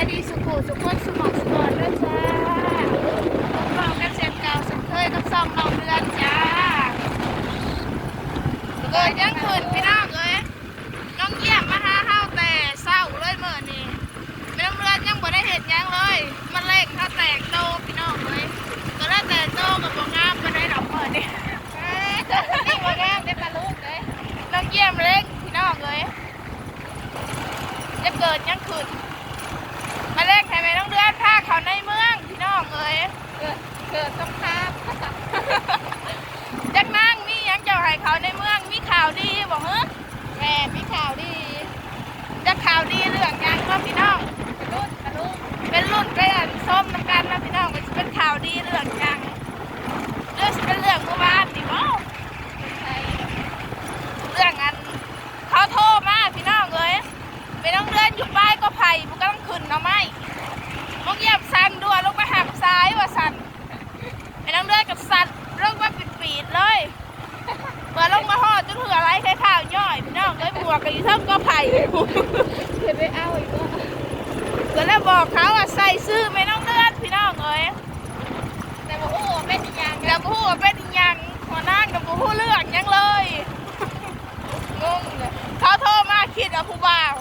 ายดีสุขุสุขคนสมองสมองด้วยจ้าบองกันเสียงเก่าสียงเคยกับซองน้องเดือนจ้าเกิดยังคืนพี่น้องเลยน้องเยี่ยมมาหาเฮาแต่เศร้าเลยเมื่อนี้ไม่ต้องเลือนยังบ่ได้เห็นยังเลย มันเล่งถ้าแตกโตพี่น้องเลยก็แล้วแต่โตกับบ่งามก็ได้ดอกเมื่อนี้นี่บ่งามได้ปลาลูกเลยน้องเยี่ยมเล็กพี่น้องเลย จะเกิดยังขึ้น มาเลขใครไม่ต้องเดือนพาเขาในเมืองพี่น้องเอ้ยเกิดเกิดสงคราม จักนั่งมีหยังเจ้าให้เขาในเมืองมีข่าวดีบอกเฮ้แม่มีข่าวดีจะข่าวดีเรื่องหยังก็พี่น้องรุ่นรุ่นเป็นรุ่นไปอันส้มน้ำ กันนะพี่น้องมันจะเป็นข่าวดีเรื่องยังเรื่องเป็นเรื่องเมื่อวานนี่บ่เรื่องอันเขาโทรมาพี่น้องเอ้ยไปต้องเดินอยู่ป้ายก็ไผ่มันก็ต้องขึ้นเนาะไม่มองเยียบสันด่วนลงมาหักซ้ายว่าสันไปต้องเดินกับสันลงมาปิดปีดเลยเปิดลงมาห่อจนเหืออะไรใช้ข้าวย่อยพี่น้องเลยบวกกับอีเท่าก็ไผ่เดี๋ยวไปเอาอีกว่าก็เลยบอกเขาว่าใส่ซื้อไม่ ว่าเป็นอีหยังหัวหน้ากับผู้เลือกยังเลยงงเลยเขาโทรมาคิดว่าผู้บ่าว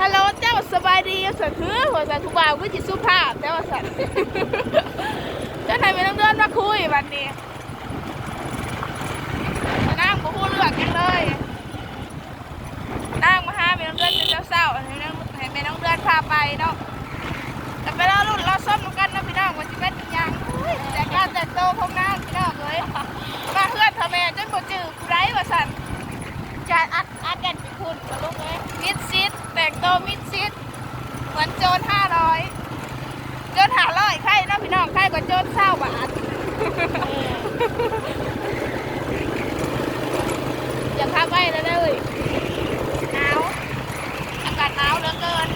ฮัลโหลเจ้าสบายดีสันคือหัวสันผู้บ่าวก็จิตสุภาพแต่ว่าสันเจ้าไหนไม่ต้องเดินมาคุยวันนี้นั่งผู้เลือกยังเลยนั่งมาหาไม่ต้องเดิน องใครกว่าโจรเศร้าบาทอย่าพักไว้แล้วเลยหนาวอากาศหนาวเหลือเกิน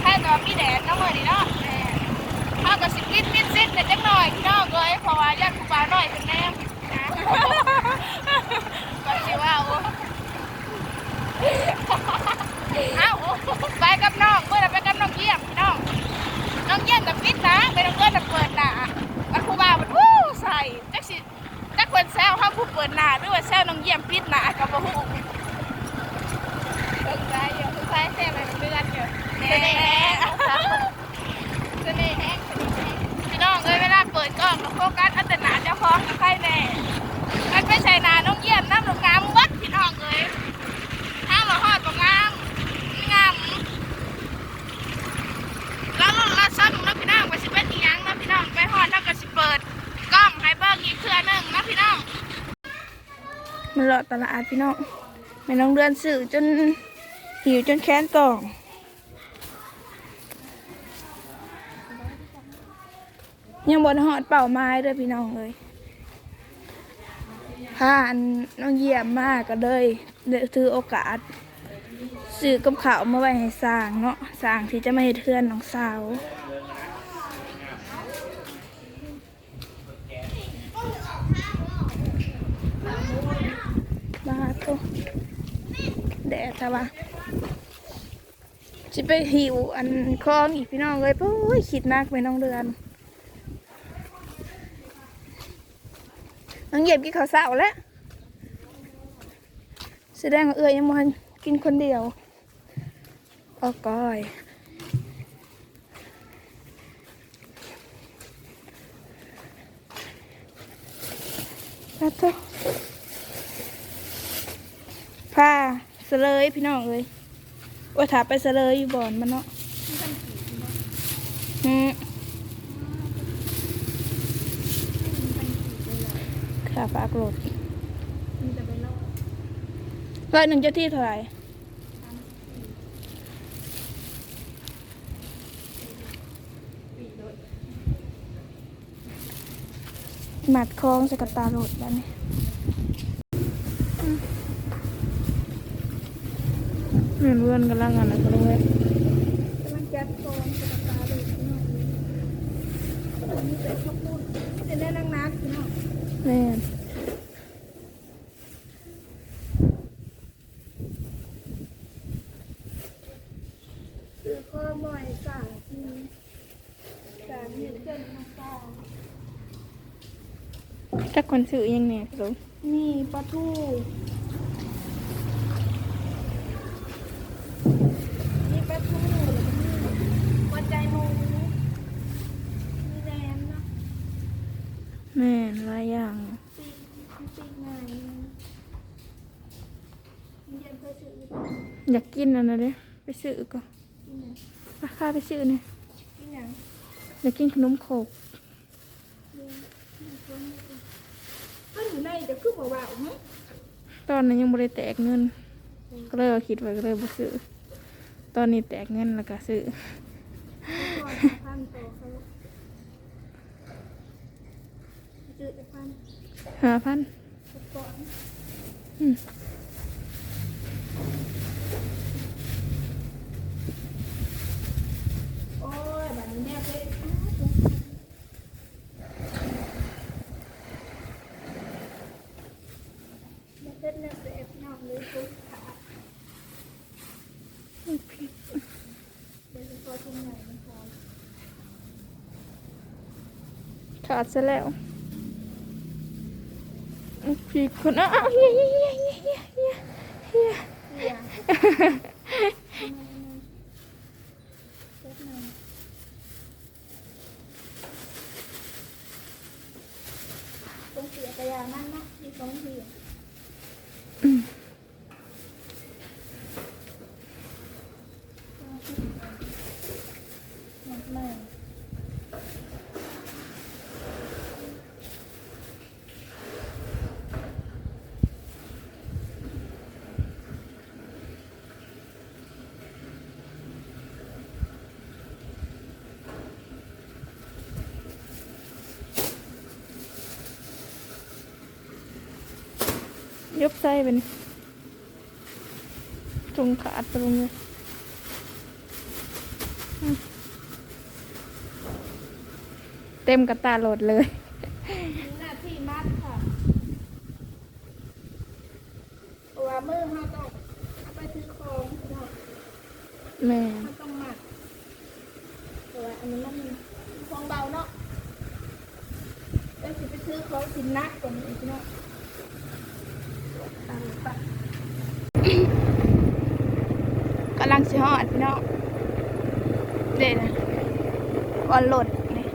แค่ตอนมีแดดเนาะเมื่อนี้เนาะข้าวกับสิบมิดมิดซิดแต่จักหน่อยพี่น้องเลยเพราะว่าอยากกูปลาหน่อยเป็นแนมนะก็สิว่าโอ้อ้าไปกับน้องเมื่อไหร่ไปกับน้องเยี่ยมพี่น้องน้องเยี่ยมกับปิดนะไปน้องเกินกับเปิดหน้ามันครูบามันวู้ใส่จักสิจักคนแซวห้ามผู้เปิดหน้าหรือว่าแซวน้องเยี่ยมปิดหน้ากับบ่ฮู้ สนใจอยู่สนใจแซ่บเลยเดือนอยู่ แน่ เสน่ห์แห้งเสน่ห์แห้ง พี่น้องเอ้ยเวลาเปิดกล้องก็โฟกัสอันแต่หน้าเจ้าของกับใครแน่มันไม่ใช่หน้าน้องเยี่ยมน้ำหลงงามเบัดพี่น้องเอ้ยห้ามมาฮอดบ่งามงาม แล้วรุ่นละซ้ำนะพี่น้องไปสิเป็นอีหยังนะพี่น้องไปฮอดแล้วก็สิเปิดกล้องให้เบิ่งอีกเครือหนึงนะพี่น้อง มันเลาะตลาดพี่น้องไม่น้องเดือนสื่อจนหิวจนแค้นกล่องยังบนหอดเป่าไม้เด้อพี่น้องเลยผ่านน้องเยี่ยมมากก็เลยได้ถือโอกาสซื้อกับเขามาไว้ให้สร้างเนาะสร้างที่จะไม่เทือนน้องสาว บาตแดดแต่ว่าจะไปหิวอันคลองอีกพี่น้องเลยโอ้ยคิดนักไปน้องเดือนน้องเหยียบกินข้าวเสาแล้วแสดงว่าเอื้อยยังมันกินคนเดียวออกก้อยแล้วก็ผ้า เสลยพี่น้องเลยว่าถาไปเสลยอยู่บ่อนมันเนาะอืมค่าฝากรถมีแต่ไปโลกร้อยหนึ่งเจ้าที่เท่าไหร่หมัดคลองสกัดตาโรดบ้านนี้ เห็นเพื่อนกำลังงานอะไรกันเลยกำลังจัดกองกระตาเลยพี่น้องมีแต่ข้าวปุ้นเป็นแน่นักนักเน้องแม่นซื้อขก็บ่อยสั่งทีสามเห็นเกินน้ำตาจักคนซื้อยังเนี่ยลุงมีปลาทูมีปลาทูแล้วก็มีหัวใจหมูมีแหนมเนาะ แม่นหลายอย่าง ปีกมีปีกไงมีเย็นเคยซื้อ อยู่อยากกินอันนั้นเด้ไปซื้อก่อนกินหยังราคาไปซื้อเนี่ยกินหยังอยากกินขนมโคกเรียนมีคนมีคนอ้าวอยู่ในเดี๋ยวคือบอกว่าอ๋อตอนนั้นยังบ่ได้แตกเงิน ก็เลยว่าคิดไว้ก็เลยบ่ซื้อ ตอนนี้แตกเงินแล้วก็ซื้อก่อนพันต่อเขาจืดจะพันห้าพัน ก่อน อืม โอ้ยแบบนี้แน่เลยแม่เพชรเนี่ยเสพนอกเลยทุกขาเดี๋ยวจะพอตรงไหนมันพอ ขาดซะแล้วพี่คนอ้าวเฮียเฮียเฮียเฮียเฮียเฮีย เสียเพชรหนึ่งตรงเสียกระยานั่นเนาะที่สองที อืม หมดเลย ยกไส้เป็นตรงขาตรงเลยเต็มกระตาโหลดเลย มีหน้าที่มัดค่ะเพราะว่ามือเขาต้องเอาไปถือของเนาะ แม่ เขาต้องมัดเพราะว่าอันนี้มันของเบาเนาะแล้วสิไปซื้อของสินนักกว่านี้อีกเนาะตามไป กำ ลังสิฮอดพี่น้องเด่นะบอลหลดนี่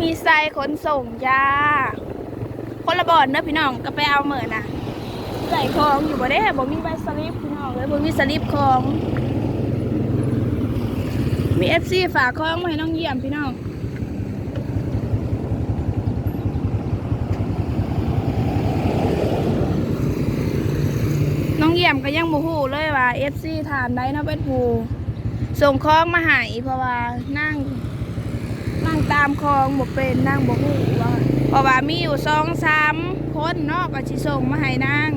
มีไซขนส่งจ้าคนละบอลเนอะพี่น้องก็ไปเอาเหมือนน่ะใส่ของอยู่บ่ได้บ่มีใบสลิปพี่น้องเลยบ่มีสลิปของมีเอฟซีฝากของมาให้น้องเยี่ยมพี่น้อง น้อง เยี่ยมก็ยังบุหูเลยว่า FC ถามได้นะเป็นผูส่งคล้องมาหายเพราะว่านั่ง นั่งตามคลองบ่เป็นนั่งบ่หูว่าเพราะว่ามีอยู่สองสามคนเนาะก็สิส่งมาให้นั่ง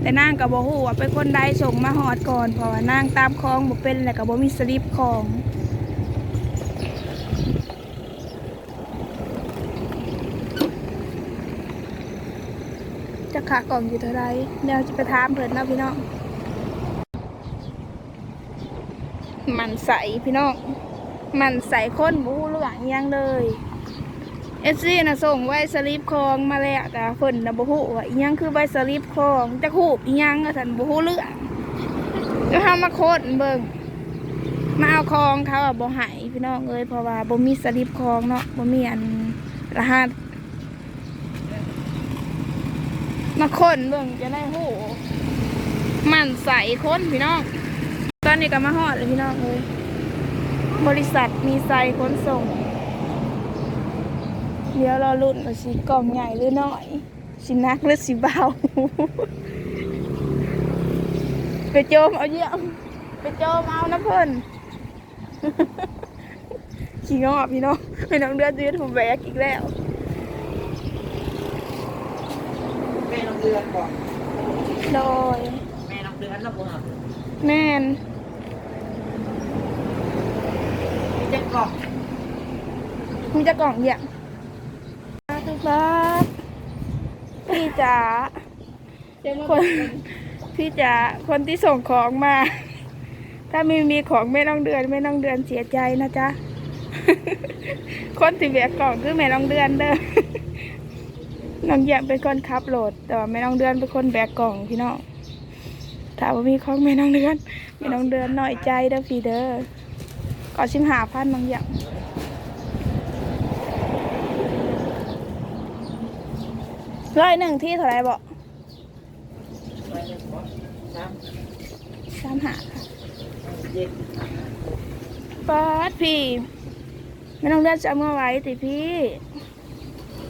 แต่นั่งกับ่หูว่าเป็นคนใดส่งมาฮอดก่อนเพราะว่านั่งตามคลองบ่เป็นแล้วก็บ่มีสลิปคลอง ขากล่องอยู่เท่าไรเดี๋ยวจะไปถามเพิ่นเนาะพี่น้อง มันใสพี่น้อง มันใสค้นบูเรื่องยังเลยเอฟซีนะส่งไว้สลิปคลองมาแล้วแต่เพิ่นนะบูฮู้ว่าอิหยังคือใบสลิปคลองจะฮูบอิหยังก็สันบูฮู้เรื่องก็ทำมาโคตรเบิ่งมาเอาคลองเขาอะบ่หายพี่น้องเอ้ยเพราะว่าบ่มีสลิปคลองเนาะบ่มีอันรหัส มาคนเบิ่งจะได้ฮู้มันใสค้นพี่น้อง ตอนนี้ก็มาฮอดเลยพี่น้องเอ้ยบริษัทมีไซขนส่ง เดี๋ยวรอรุ่นว่าสิกล่องใหญ่หรือน้อยสินักหรือสิเบา ไปโจมเอาเยี่ยมไปโจมเอานะเพิ่นขี้งอบพี่น้องไม่น้องเดือนจะถูกแบกอีกแล้ว แม่น้อง เดือนบอกโดย แม่น้องเดือนแล้วบอกแม่นมีเจ็ดกล่องมีจะกล่องเยี่ยมบ้าพี่จ๋าเดี๋ยวมาคนพี่จ๋าคนที่ส่งของมา ถ้าไม่มีของแม่น้องเดือนแม่น้องเดือนเสียใจนะจ๊ะ คนที่แบกกล่องคือแม่น้องเดือนเด้อ น้องแยมเป็นคนขับรถแต่ว่าแม่น้องเดือนเป็นคนแบกกล่องพี่น้องถ้าว่ามีของแม่น้องเดือนแม่น้องเดือนหน้อยใจเด้อพี่เด้อก็ชิมหาพันน้องแยมร้อยหนึ่งที่เท่าไรบอกสามหาค่ะเป๊าดพี่ไม่ต้องเลือกจะเอามาไว้ติพี่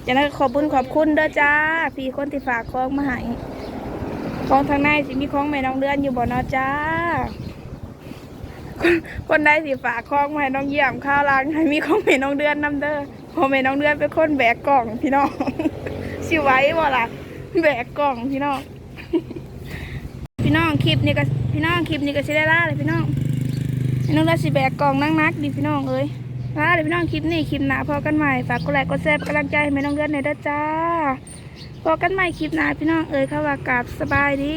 จะนั้นขอบคุณขอบคุณเด้อจ้าพี่คนที่ฝากของมาให้ของทางในสิมีของแม่น้องเดือนอยู่บ่เนาะจ้าคนคนใดสิฝากของมาให้น้องเยี่ยมข้าวล้างให้มีของแม่น้องเดือนนํเด้อพอแม่น้องเดือนเป็นคนแบกกล่องพี่น้องสิไว้บ่ล่ะแบกกล่องพี่น้องพี่น้องคลิปนี้ก็พี่น้องคลิปนี้ก็สิได้ล่าเลยพี่น้องน้องราสิแบกกล่องนั่งนักดิพี่น้องเอ้ย ลาเดี๋ยวพี่น้องคลิปนี้คลิปหนาพอกันใหม่ฝากกดไลค์กดแชร์เป็นกำลังใจให้แม่น้องเดือนในด้จ้าพอกันใหม่คลิปหนาพี่น้องเอ๋ยเข้าว่ากาบสบายดี